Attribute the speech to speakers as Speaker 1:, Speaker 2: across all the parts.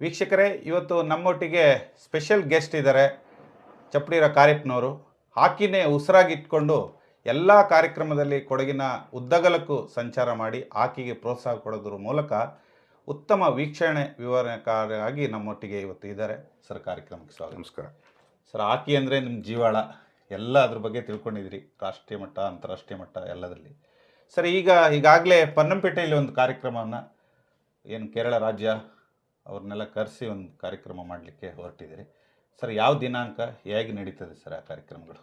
Speaker 1: ವೀಕ್ಷಕರೇ ಇವತ್ತು ನಮ್ಮೊಟ್ಟಿಗೆ ಸ್ಪೆಷಲ್ ಗೆಸ್ಟ್ ಇದ್ದಾರೆ ಚಪ್ಪಡಿರ ಕಾರ್ಯಪ್ಪನವರು ಹಾಕಿನೇ ಉಸಿರಾಗಿಟ್ಕೊಂಡು ಎಲ್ಲ ಕಾರ್ಯಕ್ರಮದಲ್ಲಿ ಕೊಡಗಿನ ಉದ್ದಗಲಕ್ಕೂ ಸಂಚಾರ ಮಾಡಿ ಹಾಕಿಗೆ ಪ್ರೋತ್ಸಾಹ ಕೊಡೋದ್ರ ಮೂಲಕ ಉತ್ತಮ ವೀಕ್ಷಣೆ ವಿವರಣೆಕಾರಿಯಾಗಿ ನಮ್ಮೊಟ್ಟಿಗೆ ಇವತ್ತು ಇದ್ದಾರೆ. ಸರ್ ಕಾರ್ಯಕ್ರಮಕ್ಕೆ ಸ್ವಾಗತ.
Speaker 2: ನಮಸ್ಕಾರ.
Speaker 1: ಸರ್ ಹಾಕಿ ಅಂದರೆ ನಿಮ್ಮ ಜೀವಾಳ. ಎಲ್ಲ ಅದ್ರ ಬಗ್ಗೆ ತಿಳ್ಕೊಂಡಿದ್ರಿ. ರಾಷ್ಟ್ರೀಯ ಮಟ್ಟ ಅಂತಾರಾಷ್ಟ್ರೀಯ ಮಟ್ಟ ಎಲ್ಲದರಲ್ಲಿ ಸರ್ ಈಗ ಈಗಾಗಲೇ ಪನ್ನಂಪೇಟೆಯಲ್ಲಿ ಒಂದು ಕಾರ್ಯಕ್ರಮವನ್ನು ಏನು ಕೇರಳ ರಾಜ್ಯ ಅವ್ರನ್ನೆಲ್ಲ ಕರೆಸಿ ಒಂದು ಕಾರ್ಯಕ್ರಮ ಮಾಡಲಿಕ್ಕೆ ಹೊರಟಿದ್ದೀರಿ. ಸರ್, ಯಾವ ದಿನಾಂಕ ಹೇಗೆ ನಡೀತದೆ ಸರ್ ಆ ಕಾರ್ಯಕ್ರಮಗಳು?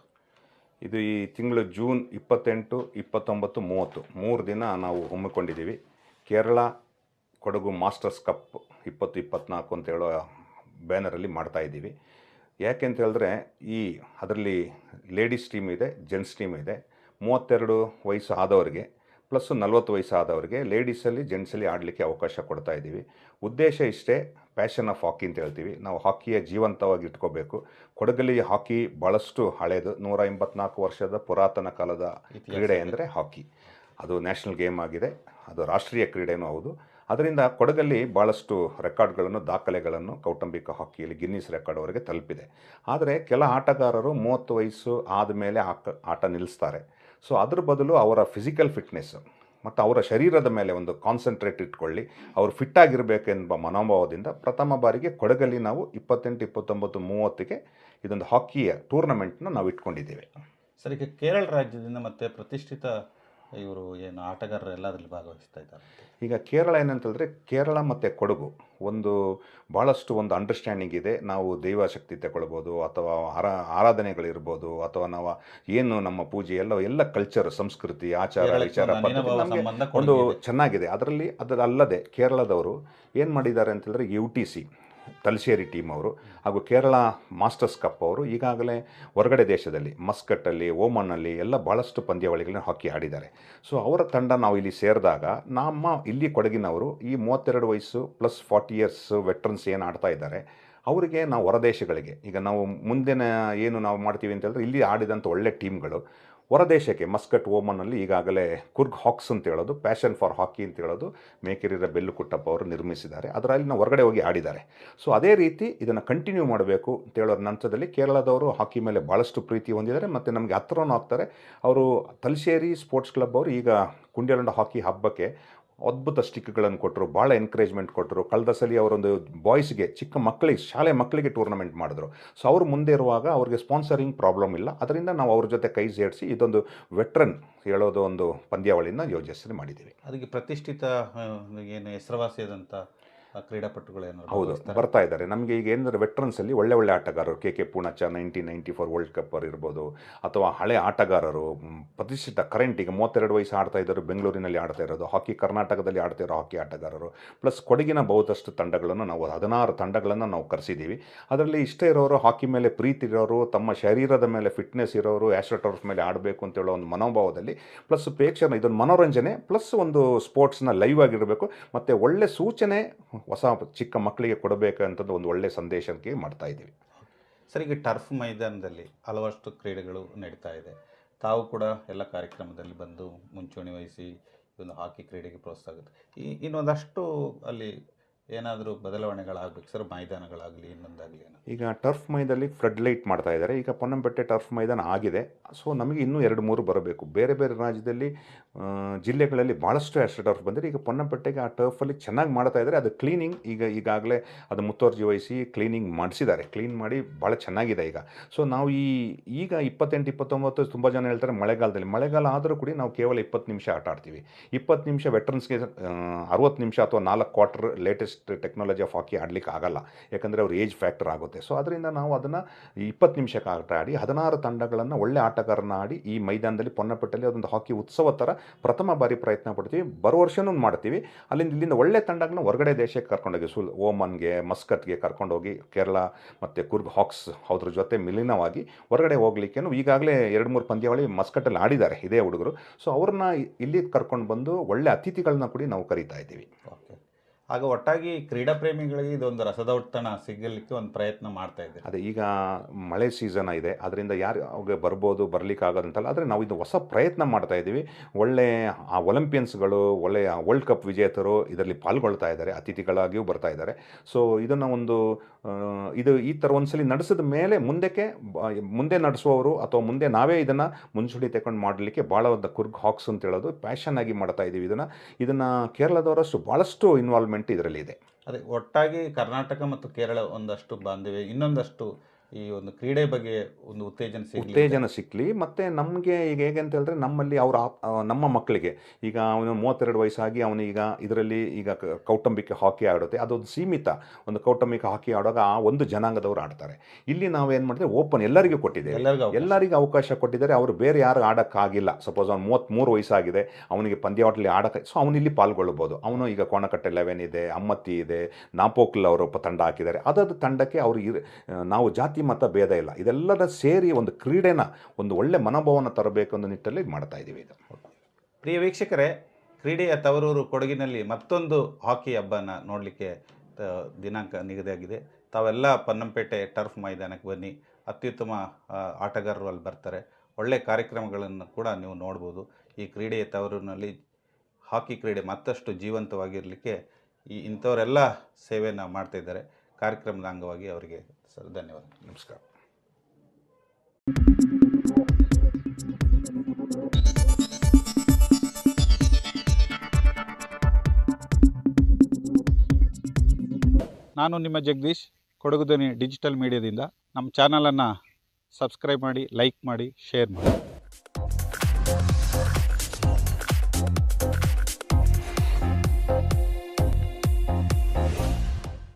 Speaker 2: ಇದು ಈ ತಿಂಗಳು ಜೂನ್ ಇಪ್ಪತ್ತೆಂಟು, ಇಪ್ಪತ್ತೊಂಬತ್ತು, ಮೂವತ್ತು. ಮೂರು ದಿನ ನಾವು ಹಮ್ಮಿಕೊಂಡಿದ್ದೀವಿ. ಕೇರಳ ಕೊಡಗು ಮಾಸ್ಟರ್ಸ್ ಕಪ್ ಇಪ್ಪತ್ತು, ಇಪ್ಪತ್ನಾಲ್ಕು ಅಂತ ಹೇಳೋ ಬ್ಯಾನರಲ್ಲಿ ಮಾಡ್ತಾ ಇದ್ದೀವಿ. ಯಾಕೆ ಅಂತ ಹೇಳಿದ್ರೆ, ಈ ಅದರಲ್ಲಿ ಲೇಡೀಸ್ ಟೀಮ್ ಇದೆ, ಜೆಂಟ್ಸ್ ಟೀಮ್ ಇದೆ. ಮೂವತ್ತೆರಡು ವಯಸ್ಸು ಆದವರಿಗೆ ಪ್ಲಸ್ ನಲ್ವತ್ತು ವಯಸ್ಸು ಆದವರಿಗೆ ಲೇಡೀಸಲ್ಲಿ ಜೆಂಟ್ಸಲ್ಲಿ ಆಡಲಿಕ್ಕೆ ಅವಕಾಶ ಕೊಡ್ತಾ ಇದ್ದೀವಿ. ಉದ್ದೇಶ ಇಷ್ಟೇ ಪ್ಯಾಷನ್ ಆಫ್ ಹಾಕಿ ಅಂತ ಹೇಳ್ತೀವಿ. ನಾವು ಹಾಕಿಯ ಜೀವಂತವಾಗಿ ಇಟ್ಕೋಬೇಕು. ಕೊಡಗಲ್ಲಿ ಹಾಕಿ ಭಾಳಷ್ಟು ಹಳೆಯದು ನೂರ ಎಂಬತ್ನಾಲ್ಕು ವರ್ಷದ ಪುರಾತನ ಕಾಲದ ಕ್ರೀಡೆ ಅಂದರೆ ಹಾಕಿ. ಅದು ನ್ಯಾಷನಲ್ ಗೇಮ್ ಆಗಿದೆ ಅದು ರಾಷ್ಟ್ರೀಯ ಕ್ರೀಡೆನೂ ಹೌದು. ಅದರಿಂದ ಕೊಡಗಲ್ಲಿ ಭಾಳಷ್ಟು ರೆಕಾರ್ಡ್ಗಳನ್ನು ದಾಖಲೆಗಳನ್ನು ಕೌಟುಂಬಿಕ ಹಾಕಿಯಲ್ಲಿ ಗಿನ್ನಿಸ್ ರೆಕಾರ್ಡ್ವರೆಗೆ ತಲುಪಿದೆ. ಆದರೆ ಕೆಲ ಆಟಗಾರರು ಮೂವತ್ತು ವಯಸ್ಸು ಆದಮೇಲೆ ಆಕ ಆಟ ನಿಲ್ಲಿಸ್ತಾರೆ. ಸೊ ಅದ್ರ ಬದಲು ಅವರ ಫಿಸಿಕಲ್ ಫಿಟ್ನೆಸ್ ಮತ್ತು ಅವರ ಶರೀರದ ಮೇಲೆ ಒಂದು ಕಾನ್ಸಂಟ್ರೇಟ್ ಇಟ್ಕೊಳ್ಳಿ. ಅವರು ಫಿಟ್ ಆಗಿರಬೇಕೆಂಬ ಮನೋಭಾವದಿಂದ ಪ್ರಥಮ ಬಾರಿಗೆ ಕೊಡಗಲ್ಲಿ ನಾವು ಇಪ್ಪತ್ತೆಂಟು, ಇಪ್ಪತ್ತೊಂಬತ್ತು ಮೂವತ್ತಿಗೆ ಇದೊಂದು ಹಾಕಿಯ ಟೂರ್ನಮೆಂಟ್ನ ನಾವು ಇಟ್ಕೊಂಡಿದ್ದೇವೆ
Speaker 1: ಸರ್, ಈಗ ಕೇರಳ ರಾಜ್ಯದಿಂದ ಮತ್ತೆ ಪ್ರತಿಷ್ಠಿತ ಇವರು ಏನು ಆಟಗಾರರು ಎಲ್ಲ ಅದರಲ್ಲಿ ಭಾಗವಹಿಸ್ತಾ ಇದ್ದಾರೆ.
Speaker 2: ಈಗ ಕೇರಳ ಏನಂತಂದರೆ ಕೇರಳ ಮತ್ತು ಕೊಡಗು ಒಂದು ಭಾಳಷ್ಟು ಒಂದು ಅಂಡರ್ಸ್ಟ್ಯಾಂಡಿಂಗ್ ಇದೆ. ನಾವು ದೈವಶಕ್ತಿ ತಗೊಳ್ಬೋದು ಅಥವಾ ಆರಾ ಆರಾಧನೆಗಳಿರ್ಬೋದು ಅಥವಾ ನಾವು ಏನು ನಮ್ಮ ಪೂಜೆ ಎಲ್ಲ ಎಲ್ಲ ಕಲ್ಚರ್ ಸಂಸ್ಕೃತಿ ಆಚಾರ ವಿಚಾರ
Speaker 1: ಒಂದು
Speaker 2: ಚೆನ್ನಾಗಿದೆ. ಅದರಲ್ಲಿ ಅದರಲ್ಲದೆ ಕೇರಳದವರು ಏನು ಮಾಡಿದ್ದಾರೆ ಅಂತಂದರೆ U T C Thalassery team ಅವರು ಹಾಗೂ ಕೇರಳ ಮಾಸ್ಟರ್ಸ್ ಕಪ್ ಅವರು ಈಗಾಗಲೇ ಹೊರಗಡೆ ದೇಶದಲ್ಲಿ, ಮಸ್ಕಟ್ಟಲ್ಲಿ ಓಮನ್ನಲ್ಲಿ ಎಲ್ಲ ಭಾಳಷ್ಟು ಪಂದ್ಯಾವಳಿಗಳನ್ನ ಹಾಕಿ ಆಡಿದ್ದಾರೆ. ಸೊ ಅವರ ತಂಡ ನಾವು ಇಲ್ಲಿ ಸೇರಿದಾಗ ನಮ್ಮ ಇಲ್ಲಿ ಕೊಡಗಿನವರು ಈ ಮೂವತ್ತೆರಡು ವಯಸ್ಸು ಪ್ಲಸ್ ಫಾರ್ಟಿ ಇಯರ್ಸ್ ವೆಟ್ರನ್ಸ್ ಏನು ಆಡ್ತಾ ಇದ್ದಾರೆ, ಅವರಿಗೆ ನಾವು ಹೊರದೇಶಗಳಿಗೆ, ಈಗ ನಾವು ಮುಂದಿನ ಏನು ನಾವು ಮಾಡ್ತೀವಿ ಅಂತ ಹೇಳಿದ್ರೆ ಇಲ್ಲಿ ಆಡಿದಂಥ ಒಳ್ಳೆ ಟೀಮ್ಗಳು ಹೊರದೇಶಕ್ಕೆ ಮಸ್ಕಟ್ ಓಮನ್ನಲ್ಲಿ ಈಗಾಗಲೇ ಕುರ್ಗ್ ಹಾಕ್ಸ್ ಅಂತ ಹೇಳೋದು ಪ್ಯಾಷನ್ ಫಾರ್ ಹಾಕಿ ಅಂತ ಹೇಳೋದು ಮೇಕೆರಿರ ಬೆಲ್ಲು ಕುಟ್ಟಪ್ಪ ಅವರು ನಿರ್ಮಿಸಿದ್ದಾರೆ. ಅದರಲ್ಲಿ ನಾವು ಹೊರಗಡೆ ಹೋಗಿ ಆಡಿದ್ದಾರೆ. ಸೊ ಅದೇ ರೀತಿ ಇದನ್ನು ಕಂಟಿನ್ಯೂ ಮಾಡಬೇಕು ಅಂತ ಹೇಳೋ ನಂತರದಲ್ಲಿ ಕೇರಳದವರು ಹಾಕಿ ಮೇಲೆ ಭಾಳಷ್ಟು ಪ್ರೀತಿ ಹೊಂದಿದ್ದಾರೆ ಮತ್ತು ನಮಗೆ ಹತ್ರನೂ ಆಗ್ತಾರೆ. ಅವರು ತಲಶೇರಿ ಸ್ಪೋರ್ಟ್ಸ್ ಕ್ಲಬ್ ಅವರು ಈಗ ಕುಂಡ್ಯಲಂಡ ಹಾಕಿ ಹಬ್ಬಕ್ಕೆ ಅದ್ಭುತ ಸ್ಟಿಕ್ಗಳನ್ನು ಕೊಟ್ಟರು, ಭಾಳ ಎನ್ಕರೇಜ್ಮೆಂಟ್ ಕೊಟ್ಟರು. ಕಳೆದ ಸಲ ಅವರೊಂದು ಬಾಯ್ಸ್ಗೆ ಚಿಕ್ಕ ಮಕ್ಕಳಿಗೆ ಶಾಲೆ ಮಕ್ಕಳಿಗೆ ಟೂರ್ನಮೆಂಟ್ ಮಾಡಿದ್ರು. ಸೊ ಅವರು ಮುಂದೆ ಇರುವಾಗ ಅವ್ರಿಗೆ ಸ್ಪಾನ್ಸರಿಂಗ್ ಪ್ರಾಬ್ಲಮ್ ಇಲ್ಲ. ಅದರಿಂದ ನಾವು ಅವ್ರ ಜೊತೆ ಕೈ ಸೇರಿಸಿ ಇದೊಂದು ವೆಟ್ರನ್ ಹೇಳೋದು ಒಂದು ಪಂದ್ಯಾವಳಿನ ಯೋಜನೆ ಮಾಡಿದ್ದೀವಿ.
Speaker 1: ಅದಕ್ಕೆ ಪ್ರತಿಷ್ಠಿತ ಏನು ಹೆಸರುವಾಸಿಯಾದಂಥ ಕ್ರೀಡಾಪಟುಗಳು
Speaker 2: ಹೌದು? ಬರ್ತಾ ಇದ್ದಾರೆ ನಮಗೆ ಈಗ ಏನಂದರೆ ವೆಟ್ರನ್ಸಲ್ಲಿ ಒಳ್ಳೆ ಒಳ್ಳೆ ಆಟಗಾರರು K K Poonacha nineteen ninety four world cup ಇರ್ಬೋದು ಅಥವಾ ಹಳೆ ಆಟಗಾರರು ಪ್ರತಿಷ್ಠಿತ ಕರೆಂಟ್ ಈಗ ಮೂವತ್ತೆರಡು ವಯಸ್ಸು ಆಡ್ತಾ ಇದ್ದರು ಬೆಂಗಳೂರಿನಲ್ಲಿ ಆಡ್ತಾ ಇರೋದು ಹಾಕಿ ಕರ್ನಾಟಕದಲ್ಲಿ ಆಡ್ತಾ ಇರೋ ಹಾಕಿ ಆಟಗಾರರು ಪ್ಲಸ್ ಕೊಡಗಿನ ಬಹುದಷ್ಟು ತಂಡಗಳನ್ನು ನಾವು ಹದಿನಾರು ತಂಡಗಳನ್ನು ನಾವು ಕರೆಸಿದ್ದೀವಿ ಅದರಲ್ಲಿ ಇಷ್ಟ ಇರೋರು ಹಾಕಿ ಮೇಲೆ ಪ್ರೀತಿ ಇರೋರು ತಮ್ಮ ಶರೀರದ ಮೇಲೆ ಫಿಟ್ನೆಸ್ ಇರೋರು ಆಸ್ಟ್ರೋಟರ್ಫ್ ಮೇಲೆ ಆಡಬೇಕು ಅಂತ ಹೇಳೋ ಒಂದು ಮನೋಭಾವದಲ್ಲಿ ಪ್ಲಸ್ ಪ್ರೇಕ್ಷಣ ಇದೊಂದು ಮನೋರಂಜನೆ ಪ್ಲಸ್ ಒಂದು ಸ್ಪೋರ್ಟ್ಸ್ನ ಲೈವ್ ಆಗಿರಬೇಕು ಮತ್ತು ಒಳ್ಳೆ ಸೂಚನೆ ಹೊಸ ಚಿಕ್ಕ ಮಕ್ಕಳಿಗೆ ಕೊಡಬೇಕಂತದ್ದು ಒಂದು ಒಳ್ಳೆಯ ಸಂದೇಶಕ್ಕೆ ಮಾಡ್ತಾ ಇದ್ದೀವಿ.
Speaker 1: ಸರ್, ಈಗ ಟರ್ಫ್ ಮೈದಾನದಲ್ಲಿ ಹಲವಷ್ಟು ಕ್ರೀಡೆಗಳು ನಡೀತಾ ಇದೆ. ತಾವು ಕೂಡ ಎಲ್ಲ ಕಾರ್ಯಕ್ರಮದಲ್ಲಿ ಬಂದು ಮುಂಚೂಣಿ ವಹಿಸಿ ಒಂದು ಹಾಕಿ ಕ್ರೀಡೆಗೆ ಪ್ರೋತ್ಸಾಹ ಈ ಇನ್ನೊಂದಷ್ಟು ಅಲ್ಲಿ ಏನಾದರೂ ಬದಲಾವಣೆಗಳಾಗಬೇಕು ಸರ್, ಮೈದಾನಗಳಾಗಲಿ, ಇನ್ನೊಂದಾಗಲಿ
Speaker 2: ಈಗ ಟರ್ಫ್ ಮೈದಲ್ಲಿ ಫ್ಲಡ್ ಲೈಟ್ ಮಾಡ್ತಾ ಇದ್ದಾರೆ. ಈಗ ಪೊನ್ನಂಪೇಟೆ ಟರ್ಫ್ ಮೈದಾನ ಆಗಿದೆ. ಸೊ ನಮಗೆ ಇನ್ನೂ ಎರಡು ಮೂರು ಬರಬೇಕು. ಬೇರೆ ಬೇರೆ ರಾಜ್ಯದಲ್ಲಿ ಜಿಲ್ಲೆಗಳಲ್ಲಿ ಭಾಳಷ್ಟು ಅಷ್ಟು ಟರ್ಫ್ ಬಂದರೆ ಈಗ ಪೊನ್ನಂಪೇಟೆಗೆ ಆ ಟರ್ಫಲ್ಲಿ ಚೆನ್ನಾಗಿ ಮಾಡ್ತಾ ಇದ್ದಾರೆ. ಅದು ಕ್ಲೀನಿಂಗ್ ಈಗ, ಈಗಾಗಲೇ ಅದು ಮುತುವರ್ಜಿ ವಹಿಸಿ ಕ್ಲೀನಿಂಗ್ ಮಾಡಿಸಿದ್ದಾರೆ. ಕ್ಲೀನ್ ಮಾಡಿ ಭಾಳ ಚೆನ್ನಾಗಿದೆ ಈಗ. ಸೊ ನಾವು ಈ, ಈಗ ಇಪ್ಪತ್ತೆಂಟು, ಇಪ್ಪತ್ತೊಂಬತ್ತು ತುಂಬ ಜನ ಹೇಳ್ತಾರೆ ಮಳೆಗಾಲದಲ್ಲಿ. ಮಳೆಗಾಲ ಆದರೂ ಕೂಡ ನಾವು ಕೇವಲ ಇಪ್ಪತ್ತು ನಿಮಿಷ ಆಟ ಆಡ್ತೀವಿ. ಇಪ್ಪತ್ತು ನಿಮಿಷ ವೆಟ್ರನ್ಸ್ಗೆ ಅರವತ್ತು ನಿಮಿಷ ಅಥವಾ ನಾಲ್ಕು quarter latest technology of hockey ಆಡಲಿಕ್ಕೆ ಆಗಲ್ಲ. ಯಾಕಂದರೆ ಅವ್ರ ಏಜ್ ಫ್ಯಾಕ್ಟರ್ ಆಗುತ್ತೆ. ಸೊ ಅದರಿಂದ ನಾವು ಅದನ್ನು ಇಪ್ಪತ್ತು ನಿಮಿಷಕ್ಕೆ ಆಟ ಆಡಿ, ಹದಿನಾರು ತಂಡಗಳನ್ನು ಒಳ್ಳೆ ಆಟಗಾರನ ಆಡಿ, ಈ ಮೈದಾನದಲ್ಲಿ ಪೊನ್ನಪಟ್ಟಲ್ಲಿ ಅದೊಂದು ಹಾಕಿ ಉತ್ಸವ ಥರ ಪ್ರಥಮ ಬಾರಿ ಪ್ರಯತ್ನ ಪಡ್ತೀವಿ. ಬರೋ ವರ್ಷನೂ ಮಾಡ್ತೀವಿ. ಅಲ್ಲಿಂದ ಇಲ್ಲಿಂದ ಒಳ್ಳೆ ತಂಡಗಳನ್ನ ಹೊರಗಡೆ ದೇಶಕ್ಕೆ ಕರ್ಕೊಂಡೋಗಿ ಸುಲ್ ಓಮನ್ಗೆ ಮಸ್ಕತ್ಗೆ ಕರ್ಕೊಂಡೋಗಿ ಕೇರಳ ಮತ್ತು ಕುರ್ಗ್ ಹಾಕ್ಸ್ ಅದ್ರ ಜೊತೆ ಮಿಲೀನವಾಗಿ ಹೊರಗಡೆ ಹೋಗ್ಲಿಕ್ಕೆ ಈಗಾಗಲೇ ಎರಡು ಮೂರು ಪಂದ್ಯಾವಳಿ ಮಸ್ಕಟ್ಟಲ್ಲಿ ಆಡಿದ್ದಾರೆ ಇದೇ ಹುಡುಗರು. ಸೊ ಅವ್ರನ್ನ ಇಲ್ಲಿ ಕರ್ಕೊಂಡು ಬಂದು ಒಳ್ಳೆ ಅತಿಥಿಗಳನ್ನ ಕೂಡ ನಾವು ಕರೀತಾ ಇದ್ದೀವಿ.
Speaker 1: ಓಕೆ ಆಗ ಒಟ್ಟಾಗಿ ಕ್ರೀಡಾ ಪ್ರೇಮಿಗಳಿಗೆ ಇದೊಂದು ರಸದೌತಣ ಸಿಗಲಿಕ್ಕೆ ಒಂದು ಪ್ರಯತ್ನ ಮಾಡ್ತಾ ಇದ್ದೀವಿ
Speaker 2: ಅದೇ, ಈಗ ಮಳೆ ಸೀಸನ್ ಇದೆ ಅದರಿಂದ ಯಾರು ಅವ್ರಿಗೆ ಬರ್ಬೋದು, ಬರ್ಲಿಕ್ಕೆ ಆಗೋದಂತಲ್ಲ, ಆದರೆ ನಾವು ಇದು ಹೊಸ ಪ್ರಯತ್ನ ಮಾಡ್ತಾ ಇದ್ದೀವಿ. ಒಳ್ಳೆ, ಆ ಒಲಿಂಪಿಯನ್ಸ್ಗಳು ಒಳ್ಳೆಯ ವರ್ಲ್ಡ್ ಕಪ್ ವಿಜೇತರು ಇದರಲ್ಲಿ ಪಾಲ್ಗೊಳ್ತಾ ಇದ್ದಾರೆ, ಅತಿಥಿಗಳಾಗಿಯೂ ಬರ್ತಾ ಇದ್ದಾರೆ. ಸೊ ಇದನ್ನು ಒಂದು ಇದು ಈ ಥರ ಒಂದ್ಸಲಿ ನಡೆಸಿದ ಮೇಲೆ ಮುಂದಕ್ಕೆ ಮುಂದೆ ನಡೆಸುವವರು ಅಥವಾ ಮುಂದೆ ನಾವೇ ಇದನ್ನು ಮುಂಚೂಣಿ ತಗೊಂಡು ಮಾಡಲಿಕ್ಕೆ ಭಾಳ ಒಂದು ಕುರ್ಗ್ ಹಾಕ್ಸ್ ಅಂತ ಹೇಳೋದು ಪ್ಯಾಷನ್ ಆಗಿ ಮಾಡ್ತಾ ಇದ್ದೀವಿ ಇದನ್ನು. ಇದನ್ನು ಕೇರಳದವರಷ್ಟು ಭಾಳಷ್ಟು ಇನ್ವಾಲ್ವ್ಮೆಂಟ್ ಇದರಲ್ಲಿ ಇದೆ.
Speaker 1: ಅದೇ ಒಟ್ಟಾಗಿ ಕರ್ನಾಟಕ ಮತ್ತು ಕೇರಳ ಒಂದಷ್ಟು ಬಾಂಧವ್ಯ ಇನ್ನೊಂದಷ್ಟು ಈ ಒಂದು ಕ್ರೀಡೆ ಬಗ್ಗೆ ಒಂದು ಉತ್ತೇಜನ
Speaker 2: ಉತ್ತೇಜನ ಸಿಕ್ಕಲಿ ಮತ್ತು ನಮಗೆ ಈಗ ಹೇಗೆ ಅಂತ ಹೇಳಿದ್ರೆ ನಮ್ಮಲ್ಲಿ ಅವರ ನಮ್ಮ ಮಕ್ಕಳಿಗೆ ಈಗ ಅವನು ಮೂವತ್ತೆರಡು ವಯಸ್ಸಾಗಿ ಅವನೀಗ ಇದರಲ್ಲಿ ಈಗ ಕೌಟುಂಬಿಕ ಹಾಕಿ ಆಡುತ್ತೆ. ಅದೊಂದು ಸೀಮಿತ ಒಂದು ಕೌಟುಂಬಿಕ ಹಾಕಿ ಆಡುವಾಗ ಆ ಒಂದು ಜನಾಂಗದವರು ಆಡ್ತಾರೆ. ಇಲ್ಲಿ ನಾವೇನು ಮಾಡಿದ್ರೆ ಓಪನ್ ಎಲ್ಲರಿಗೂ ಕೊಟ್ಟಿದೆ
Speaker 1: ಎಲ್ಲರಿಗೂ ಅವಕಾಶ.
Speaker 2: ಅವಕಾಶ ಕೊಟ್ಟಿದ್ದಾರೆ. ಅವರು ಬೇರೆ ಯಾರು ಆಡೋಕ್ಕಾಗಿಲ್ಲ. ಸಪೋಸ್ ಅವ್ನು ಮೂವತ್ತ್ಮೂರು ವಯಸ್ಸಾಗಿದೆ. ಅವನಿಗೆ ಪಂದ್ಯಾವಳಿ ಆಡೋಕ್ಕೆ ಸೊ ಅವನಿಲ್ಲಿ ಇಲ್ಲಿ ಪಾಲ್ಗೊಳ್ಬೋದು ಅವನು ಈಗ ಕೋಣಕಟ್ಟೆ ಲೆವೆನ್ ಇದೆ ಅಮ್ಮತ್ತಿ ಇದೆ ನಾಪೋಕ್ಲ್ ಅವರು ತಂಡ ಹಾಕಿದ್ದಾರೆ. ಅದಾದ ತಂಡಕ್ಕೆ ಅವರು ನಾವು ಜಾತಿ ಮತ ಭೇದ ಇಲ್ಲ. ಇದೆಲ್ಲದ ಸೇರಿ ಒಂದು ಕ್ರೀಡೆನ, ಒಂದು ಒಳ್ಳೆ ಮನೋಭಾವನ ತರಬೇಕು ಅನ್ನೋ ನಿಟ್ಟಲ್ಲಿ ಮಾಡ್ತಾ ಇದ್ದೀವಿ ಇದು
Speaker 1: ಪ್ರಿಯ ವೀಕ್ಷಕರೇ, ಕ್ರೀಡೆಯ ತವರೂರು ಕೊಡಗಿನಲ್ಲಿ ಮತ್ತೊಂದು ಹಾಕಿ ಹಬ್ಬನ ನೋಡಲಿಕ್ಕೆ ದಿನಾಂಕ ನಿಗದಿಯಾಗಿದೆ. ತಾವೆಲ್ಲ ಪನ್ನಂಪೇಟೆ ಟರ್ಫ್ ಮೈದಾನಕ್ಕೆ ಬನ್ನಿ. ಅತ್ಯುತ್ತಮ ಆಟಗಾರರು ಅಲ್ಲಿ ಬರ್ತಾರೆ. ಒಳ್ಳೆಯ ಕಾರ್ಯಕ್ರಮಗಳನ್ನು ಕೂಡ ನೀವು ನೋಡ್ಬೋದು. ಈ ಕ್ರೀಡೆಯ ತವರೂರಿನಲ್ಲಿ ಹಾಕಿ ಕ್ರೀಡೆ ಮತ್ತಷ್ಟು ಜೀವಂತವಾಗಿರಲಿಕ್ಕೆ ಈ ಇಂಥವರೆಲ್ಲ ಸೇವೆಯನ್ನು ಮಾಡ್ತಾಯಿದ್ದಾರೆ ಕಾರ್ಯಕ್ರಮದ ಅಂಗವಾಗಿ ಅವರಿಗೆ ಸರ್, ಧನ್ಯವಾದ.
Speaker 2: ನಮಸ್ಕಾರ.
Speaker 1: ನಾನು ನಿಮ್ಮ ಜಗದೀಶ್ ಕೊಡಗುದನಿ ಡಿಜಿಟಲ್ ಮೀಡಿಯಾದಿಂದ. ನಮ್ಮ ಚಾನಲನ್ನು ಸಬ್ಸ್ಕ್ರೈಬ್ ಮಾಡಿ, ಲೈಕ್ ಮಾಡಿ, ಶೇರ್ ಮಾಡಿ.